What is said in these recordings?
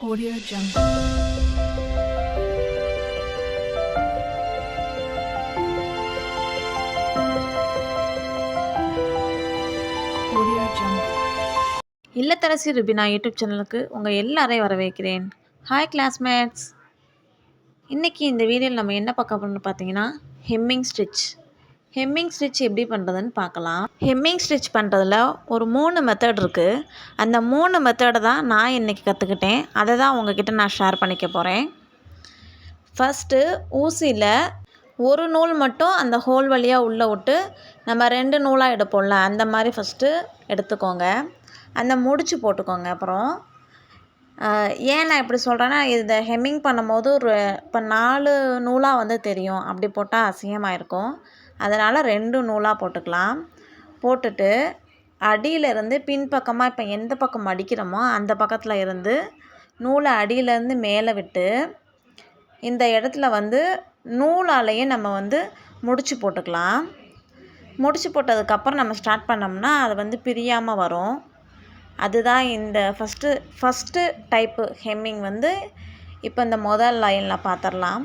Audio Jungle. இல்லத்தரசி Rubina YouTube சேனலுக்கு உங்கள் எல்லாரையும் வரவேற்கிறேன். ஹாய் கிளாஸ்மேட்ஸ் இன்றைக்கி இந்த வீடியோவில் நம்ம என்ன பார்க்க போகிறோம்னு பார்த்தீங்கன்னா ஹெம்மிங் ஸ்டிச் ஹெம்மிங் ஸ்டிச் எப்படி பண்ணுறதுன்னு பார்க்கலாம். ஹெம்மிங் ஸ்டிச் பண்ணுறதுல ஒரு மூணு மெத்தட் இருக்குது அந்த மூணு மெத்தடை தான் நான் இன்றைக்கி கற்றுக்கிட்டேன் அதை தான் உங்ககிட்ட நான் ஷேர் பண்ணிக்க போகிறேன் ஃபஸ்ட்டு ஊசியில் ஒரு நூல் மட்டும் அந்த ஹோல் வழியாக உள்ளே விட்டு நம்ம ரெண்டு நூலாக எடுப்போம்ல அந்த மாதிரி ஃபஸ்ட்டு எடுத்துக்கோங்க. அந்த முடிச்சு போட்டுக்கோங்க அப்புறம். ஏன் நான் இப்படி சொல்கிறேன்னா இதை ஹெம்மிங் பண்ணும்போது ஒரு இப்போ நாலு நூலாக வந்து தெரியும். அப்படி போட்டால் அசிங்கமாக இருக்கும் அதனால் ரெண்டும் நூலாக போட்டுக்கலாம். போட்டுட்டு அடியிலேருந்து பின்பக்கமாக இப்போ எந்த பக்கம் அடிக்கிறோமோ அந்த பக்கத்தில் இருந்து நூலை அடியிலேருந்து மேலே விட்டு இந்த இடத்துல வந்து நூலாலேயே நம்ம வந்து முடிச்சு போட்டுக்கலாம். முடிச்சு போட்டதுக்கப்புறம் நம்ம ஸ்டார்ட் பண்ணோம்னா அது வந்து பிரியாமல் வரும். அதுதான் இந்த ஃபஸ்ட்டு ஃபஸ்ட்டு டைப்பு ஹெம்மிங் வந்து இப்போ இந்த முதல் லைனில் பார்த்துடலாம்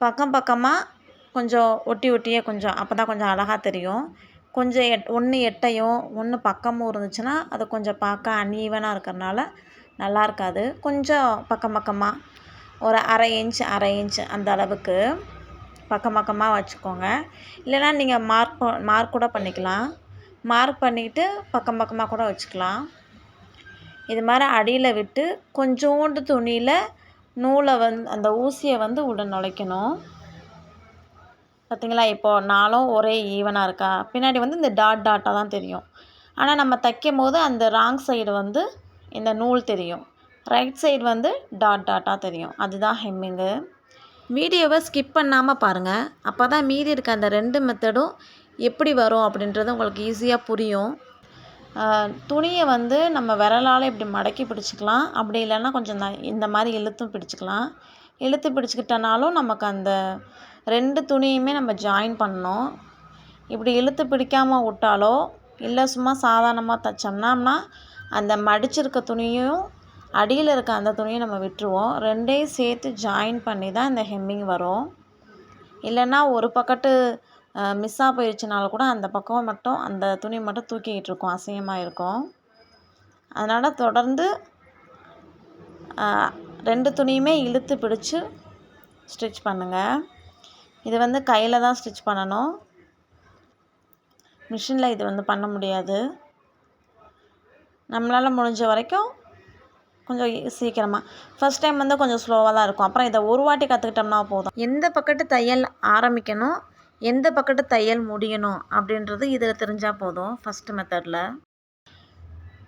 பக்கம் பக்கமாக கொஞ்சம் ஒட்டி ஒட்டியே கொஞ்சம் அப்போ தான் கொஞ்சம் அழகாக தெரியும். கொஞ்சம் எட் ஒன்று எட்டையும் ஒன்று பக்கமும் இருந்துச்சுன்னா அது கொஞ்சம் பார்க்க அன்ஈவனாக இருக்கிறனால நல்லா இருக்காது. கொஞ்சம் பக்கம் பக்கமாக ஒரு அரை இன்ச் அரை இன்ச் அந்த அளவுக்கு பக்கம் பக்கமாக வச்சுக்கோங்க. இல்லைன்னா நீங்கள் மார்க் மார்க் கூட பண்ணிக்கலாம். மார்க் பண்ணிக்கிட்டு பக்கம் பக்கமாக கூட வச்சுக்கலாம். இது மாதிரி அடியில் விட்டு கொஞ்சோண்டு துணியில் நூலை வந்து அந்த ஊசியை வந்து உள்ள நுழைக்கணும். பார்த்தீங்களா? இப்போது நாலும் ஒரே ஈவனாக இருக்கா? பின்னாடி வந்து இந்த டாட் டாட்டாக தான் தெரியும். ஆனால் நம்ம தைக்கும் போது அந்த ராங் சைடு வந்து இந்த நூல் தெரியும். ரைட் சைடு வந்து டாட் டாட்டாக தெரியும். அதுதான் ஹெம்மிங்கு வீடியோவை ஸ்கிப் பண்ணாமல் பாருங்கள் அப்போ தான் மீதி இருக்க அந்த ரெண்டு மெத்தடும் எப்படி வரும் அப்படின்றது உங்களுக்கு ஈஸியாக புரியும். துணியை வந்து நம்ம விரலால் இப்படி மடக்கி பிடிச்சிக்கலாம். அப்படி இல்லைன்னா கொஞ்சம் இந்த மாதிரி இழுத்தும் பிடிச்சிக்கலாம். இழுத்து பிடிச்சிக்கிட்டனாலும் நமக்கு அந்த ரெண்டு துணியுமே நம்ம ஜாயின் பண்ணணும். இப்படி இழுத்து பிடிக்காமல் விட்டாலோ இல்லை சும்மா சாதாரணமாக தைச்சோம்னா அந்த மடிச்சிருக்க துணியும் அடியில் இருக்க அந்த துணியும் நம்ம விட்டுருவோம். ரெண்டையும் சேர்த்து ஜாயின் பண்ணி தான் இந்த ஹெம்மிங் வரும். இல்லைன்னா ஒரு பக்கத்து மிஸ்ஸாக போயிடுச்சுனால கூட அந்த பக்கம் மட்டும் அந்த துணி மட்டும் தூக்கிக்கிட்டு இருக்கும். அசிங்கமாக இருக்கும். அதனால் தொடர்ந்து ரெண்டு துணியுமே இழுத்து பிடிச்சு ஸ்டிச் பண்ணுங்கள் இது வந்து கையில் தான் ஸ்டிச் பண்ணணும். மிஷினில் இது வந்து பண்ண முடியாது. நம்மளால் முடிஞ்ச வரைக்கும் கொஞ்சம் சீக்கிரமாக ஃபஸ்ட் டைம் வந்து கொஞ்சம் ஸ்லோவாக தான் இருக்கும். அப்புறம் இதை ஒரு வாட்டி கற்றுக்கிட்டோம்னா போதும். எந்த பக்கத்து தையல் ஆரம்பிக்கணும்? எந்த பக்கத்து தையல் முடியணும்? அப்படின்றது இதில் தெரிஞ்சால் போதும் ஃபஸ்ட்டு மெத்தடில்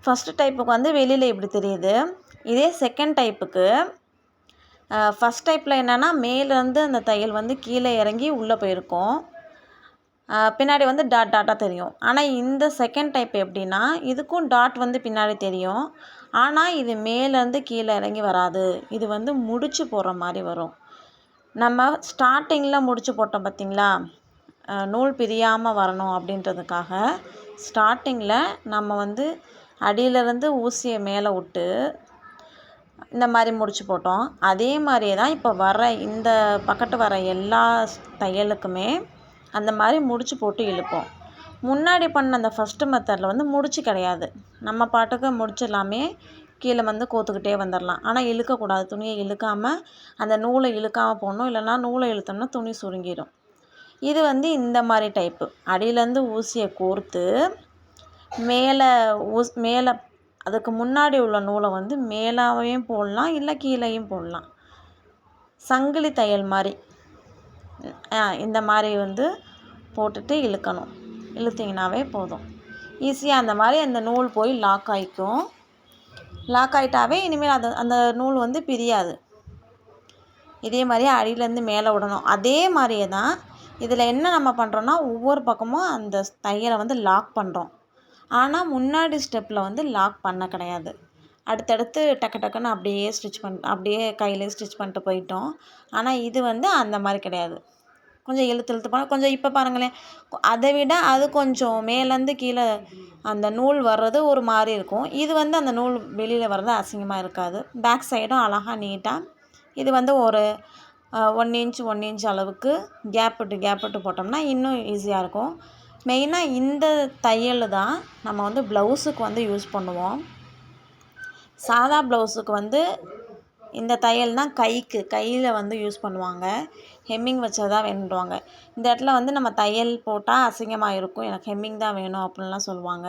ஃபஸ்ட்டு டைப்புக்கு வந்து வெளியில் இப்படி தெரியுது. இதே செகண்ட் டைப்புக்கு ஃபஸ்ட் டைப்பில் என்னென்னா மேலேருந்து அந்த தையல் வந்து கீழே இறங்கி உள்ளே போயிருக்கும். பின்னாடி வந்து டாட் டாட்டாக தெரியும். ஆனால் இந்த செகண்ட் டைப் எப்படின்னா இதுக்கும் டாட் வந்து பின்னாடி தெரியும். ஆனால் இது மேலேருந்து கீழே இறங்கி வராது. இது வந்து முடிச்சு போடுற மாதிரி வரும். நம்ம ஸ்டார்டிங்கில் முடிச்சு போட்டோம் பார்த்திங்களா நூல் பிரியாமல் வரணும் அப்படின்றதுக்காக ஸ்டார்டிங்கில் நம்ம வந்து அடியிலேருந்து ஊசியை மேலே விட்டு இந்த மாதிரி முடிச்சு போட்டோம். அதே மாதிரியே தான் இப்போ வர இந்த பக்கத்து வர எல்லா தையலுக்குமே அந்த மாதிரி முடிச்சு போட்டு இழுப்போம். முன்னாடி பண்ண அந்த ஃபஸ்ட்டு மெத்தடில் வந்து முடிச்சு கிடையாது. நம்ம பாட்டுக்கு முடிச்சிடலாமே கீழே வந்து கோத்துக்கிட்டே வந்துடலாம். ஆனால் இழுக்கக்கூடாது. துணியை இழுக்காமல் அந்த நூலை இழுக்காமல் போடணும். இல்லைன்னா நூலை இழுத்தோம்னா துணி சுருங்கிடும் இது வந்து இந்த மாதிரி டைப்பு அடியிலேருந்து ஊசியை கோர்த்து மேலே ஊஸ் மேலே அதுக்கு முன்னாடி உள்ள நூலை வந்து மேலாவையும் போடலாம் இல்லை கீழேயும் போடலாம். சங்கிலி தையல் மாதிரி இந்த மாதிரி வந்து போட்டுட்டு இழுக்கணும். இழுத்தீங்கனாவே போதும். ஈஸியாக அந்த மாதிரி அந்த நூல் போய் லாக் ஆகிக்கும் லாக் ஆகிட்டாவே இனிமேல் அது அந்த நூல் வந்து பிரியாது. இதே மாதிரியே அடியிலேருந்து மேலே விடணும். அதே மாதிரியே தான் இதில் என்ன நம்ம பண்ணுறோன்னா ஒவ்வொரு பக்கமும் அந்த தையலை வந்து லாக் பண்ணுறோம் ஆனால் முன்னாடி ஸ்டெப்பில் வந்து லாக் பண்ண கிடையாது. அடுத்தடுத்து டக்கு டக்குன்னு அப்படியே ஸ்டிச் பண் அப்படியே கையிலே ஸ்டிச் பண்ணிட்டு போயிட்டோம். ஆனால் இது வந்து அந்த மாதிரி கிடையாது. கொஞ்சம் இழுத்து இழுத்து போனால் கொஞ்சம் இப்போ பாருங்களேன். அதை விட அது கொஞ்சம் மேலேருந்து கீழே அந்த நூல் வர்றது ஒரு மாதிரி இருக்கும். இது வந்து அந்த நூல் வெளியில் வர்றது அசிங்கமாக இருக்காது. பேக் சைடும் அழகாக நீட்டாக இது வந்து ஒரு ஒன் இன்ச் ஒன் இன்ச் அளவுக்கு கேப் விட்டு கேப் விட்டு போட்டோம்னா இன்னும் ஈஸியாக இருக்கும். மெயினாக இந்த தையல் தான் நம்ம வந்து ப்ளவுஸுக்கு வந்து யூஸ் பண்ணுவோம். சாதா ப்ளவுஸுக்கு வந்து இந்த தையல் தான் கைக்கு கையில் வந்து யூஸ் பண்ணுவாங்க. ஹெம்மிங் வச்சதா வேணுவாங்க இந்த இடத்துல வந்து நம்ம தையல் போட்டால் அசிங்கமாக இருக்கும். எனக்கு ஹெம்மிங் தான் வேணும் அப்படின்லாம் சொல்லுவாங்க.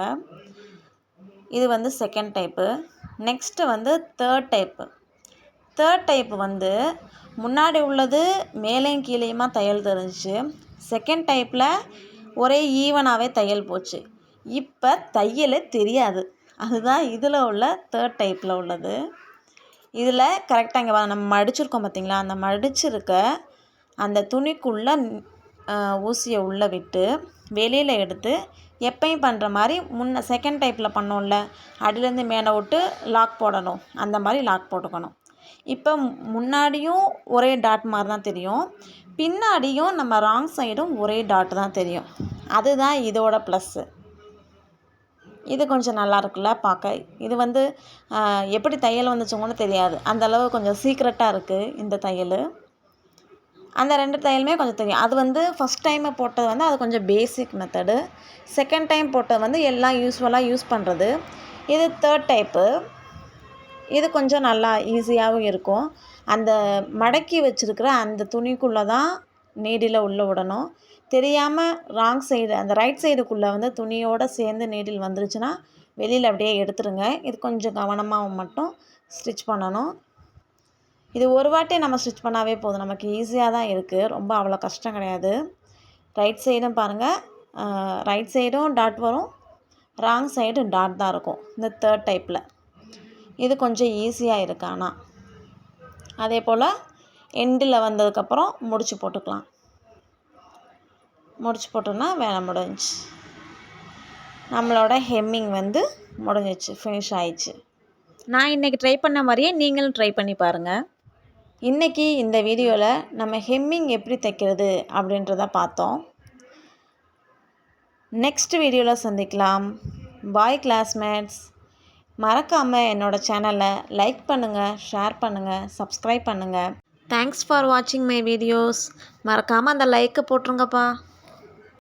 இது வந்து செகண்ட் டைப்பு நெக்ஸ்ட்டு வந்து தேர்ட் டைப்பு தேர்ட் டைப் வந்து முன்னாடி உள்ளது மேலேயும் கீழேயுமா தையல் தெரிஞ்சிச்சு. செகண்ட் டைப்பில் ஒரே ஈவனாகவே தையல் போச்சு. இப்போ தையலே தெரியாது. அதுதான் இதில் உள்ள தேர்ட் டைப்பில் உள்ளது. இதில் கரெக்டாக இங்கே நம்ம மடிச்சிருக்கோம் பார்த்தீங்களா அந்த மடிச்சிருக்க அந்த துணிக்குள்ளே ஊசியை உள்ளே விட்டு வெளியில் எடுத்து எப்பயும் பண்ணுற மாதிரி முன்ன செகண்ட் டைப்பில் பண்ணோம்ல அடியிலேருந்து மேலே விட்டு லாக் போடணும். அந்த மாதிரி லாக் போட்டுக்கணும். இப்போ முன்னாடியும் ஒரே டாட் மாதிரி தான் தெரியும். பின்னாடியும் நம்ம ராங் சைடும் ஒரே டாட் தான் தெரியும். அதுதான் இதோட ப்ளஸ்ஸு இது கொஞ்சம் நல்லா இருக்குல்ல பார்க்க. இது வந்து எப்படி தையல் வந்துச்சுங்கன்னு தெரியாது. அந்த அளவு கொஞ்சம் சீக்ரெட்டாக இருக்குது இந்த தையல். அந்த ரெண்டு தையலுமே கொஞ்சம் தெரியும். அது வந்து ஃபஸ்ட் டைமு போட்டது வந்து அது கொஞ்சம் பேசிக் மெத்தடு செகண்ட் டைம் போட்டது வந்து எல்லாம் யூஸ்ஃபுல்லாக யூஸ் பண்ணுறது இது தேர்ட் டைப்பு இது கொஞ்சம் நல்லா ஈஸியாகவும் இருக்கும். அந்த மடக்கி வச்சுருக்கிற அந்த துணிக்குள்ளே தான் நீடில் உள்ளே விடணும். தெரியாமல் ராங் சைடு அந்த ரைட் சைடுக்குள்ளே வந்து துணியோடு சேர்ந்து நீடில் வந்துருச்சுன்னா வெளியில் அப்படியே எடுத்துருங்க. இது கொஞ்சம் கவனமாக மட்டும் ஸ்டிச் பண்ணணும். இது ஒரு வாட்டி நம்ம ஸ்டிச் பண்ணாவே போதும். நமக்கு ஈஸியாக தான் இருக்குது ரொம்ப அவ்வளோ கஷ்டம் கிடையாது. ரைட் சைடும் பாருங்கள் ரைட் சைடும் டாட் வரும். ராங் சைடு டாட் தான் இருக்கும். இந்த தேர்ட் டைப்பில் இது கொஞ்சம் ஈஸியாக இருக்குது ஆனால் அதே போல் எண்டில் வந்ததுக்கப்புறம் முடிச்சு போட்டுக்கலாம். முடிச்சு போட்டோன்னா வேலை முடிஞ்சிச்சு நம்மளோட ஹெம்மிங் வந்து முடிஞ்சிச்சு ஃபினிஷ் ஆயிடுச்சு. நான் இன்றைக்கி ட்ரை பண்ண மாதிரியே நீங்களும் ட்ரை பண்ணி பாருங்கள் இன்றைக்கி இந்த வீடியோவில் நம்ம ஹெம்மிங் எப்படி தைக்கிறது அப்படின்றத பார்த்தோம். நெக்ஸ்ட் வீடியோவில் சந்திக்கலாம். பாய் கிளாஸ்மேட்ஸ் மறக்காமல் என்னோடய சேனலை லைக் பண்ணுங்கள் ஷேர் பண்ணுங்கள் சப்ஸ்கிரைப் பண்ணுங்கள் தேங்க்ஸ் ஃபார் வாட்சிங் மை வீடியோஸ் மறக்காமல் அந்த லைக்கை போட்டுருங்கப்பா.